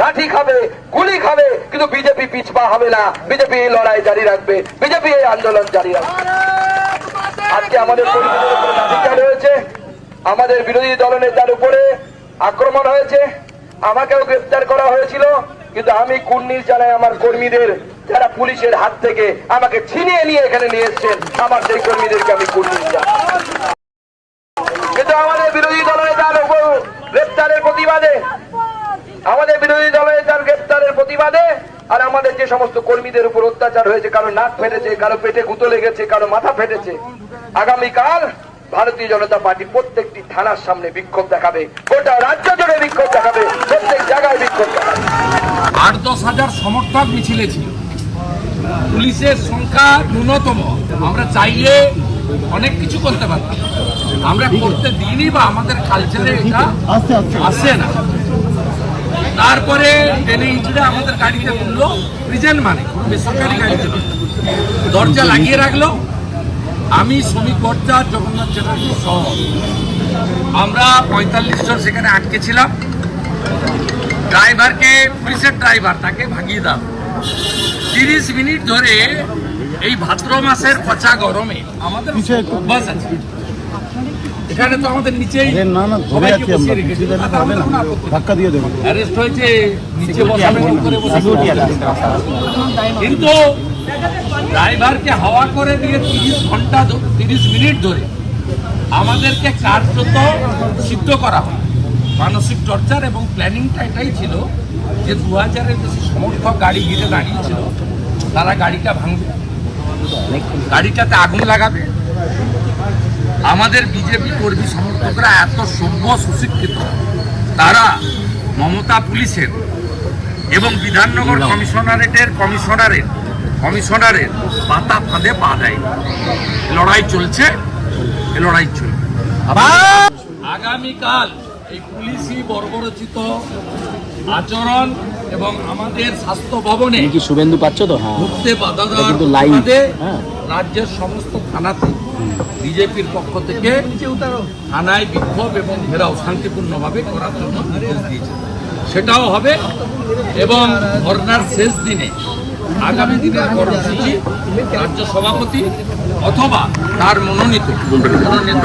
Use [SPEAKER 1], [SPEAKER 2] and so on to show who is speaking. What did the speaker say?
[SPEAKER 1] লাঠি খাবে, গুলি খাবে, কিন্তু বিজেপি পিছপা হবে না। বিজেপি এই লড়াই জারি রাখবে। বিজেপি এই আন্দোলন জারি রাখবে। আজকে আমাদের হয়েছে। আমাদের বিরোধী দলনেতার উপরে আক্রমণ হয়েছে। আমাকেও গ্রেপ্তার করা হয়েছিল, কিন্তু আমি কুর্নিশ জানাই আমার কর্মীদের, যারা পুলিশের হাত থেকে আমাকে ছিনিয়ে নিয়ে এখানে নিয়ে এসছেন, আমার সেই কর্মীদেরকে আমি কুর্নিশ জানাই। কিন্তু আমাদের বিরোধী দলনেতার উপর গ্রেপ্তারের প্রতিবাদে আমাদের বিরোধী দলনেতার গ্রেপ্তারের প্রতিবাদে আর আমাদের যে সমস্ত কর্মীদের উপর অত্যাচার হয়েছে, কারও নাক ফেটেছে, কারও পেটে গুঁতো লেগেছে, কারও মাথা ফেটেছে, আগামীকাল ভারতীয় জনতা পার্টি প্রত্যেকটি থানার সামনে বিক্ষোভ দেখাবে, গোটা রাজ্য জুড়ে বিক্ষোভ দেখাবে, প্রত্যেক জায়গায় বিক্ষোভ দেখাবে।
[SPEAKER 2] আট দশ হাজার সমর্থক মিছিলে ছিল। পুলিশের সংখ্যা ন্যূনতম। আমরা চাইলে অনেক কিছু করতে পারতাম। আমরা করতে দিইনি বা আমাদের কালচারে এটা আসে না। তারপরে টেনে ইঞ্চিটা আমাদের গাড়িটা তুললো প্রিজেন্ট মানে কোনো বেসরকারি গাড়ি ছিল। দরজা লাগিয়ে রাখল। আমি শ্রমিক ভট্টাচার জগন্নাথ চ্যাটার্জি সহ। আমরা পঁয়তাল্লিশ জন সেখানে আটকে ছিলাম। ড্রাইভারকে পুলিশের ড্রাইভার তাকে ভাগিয়ে দাও তিরিশ মিনিট ধরে এই ভাদ্র মাসের পচা গরমে আমাদের অভ্যাস আছে। এখানে তো আমাদের নিচেই
[SPEAKER 3] না না ধরে আছি আমরা। কিছু হবে না। ধাক্কা দিয়ে দেবো
[SPEAKER 2] অ্যারেস্ট হয়েছে নিচে বসানো করে কিন্তু ড্রাইভারকে হাওয়া করে দিয়ে তিরিশ ঘণ্টা তিরিশ মিনিট ধরে আমাদেরকে কার্যত সিদ্ধ করা হয়। মানসিক টর্চার এবং প্ল্যানিংটা এটাই ছিল যে দু হাজারের বেশি সমর্থক গাড়ি ঘিরে দাঁড়িয়েছিল তারা গাড়িটা ভাঙবে। গাড়িটাতে আগুন লাগাবে। আমাদের বিজেপি কর্মী সমর্থকরা এত সভ্য সুশিক্ষিত। তারা মমতা পুলিশের এবং বিধাননগর কমিশনারেটের কমিশনারের কমিশনারের পাতা ফাঁদে পা দেয়। লড়াই চলছে এ লড়াই চলবে। আগামীকাল এই পুলিশি বর্বরচিত আচরণ এবং আমাদের স্বাস্থ্য ভবনে
[SPEAKER 3] কি শুভেন্দু পাচ্ছ তো? হ্যাঁ।
[SPEAKER 2] ঢুকতে বাধা দেওয়ার
[SPEAKER 3] লাইন হ্যাঁ।
[SPEAKER 2] রাজ্যের সমস্ত থানাতে বিজেপির পক্ষ থেকে থানায় বিক্ষোভ এবং ঘেরাও শান্তিপূর্ণভাবে করার জন্য নির্দেশ দিয়েছে সেটাও হবে এবং ধর্নার শেষ দিনে, আগামী দিনের কর্মসূচি রাজ্য সভাপতি অথবা তার মনোনীত মনোনীত।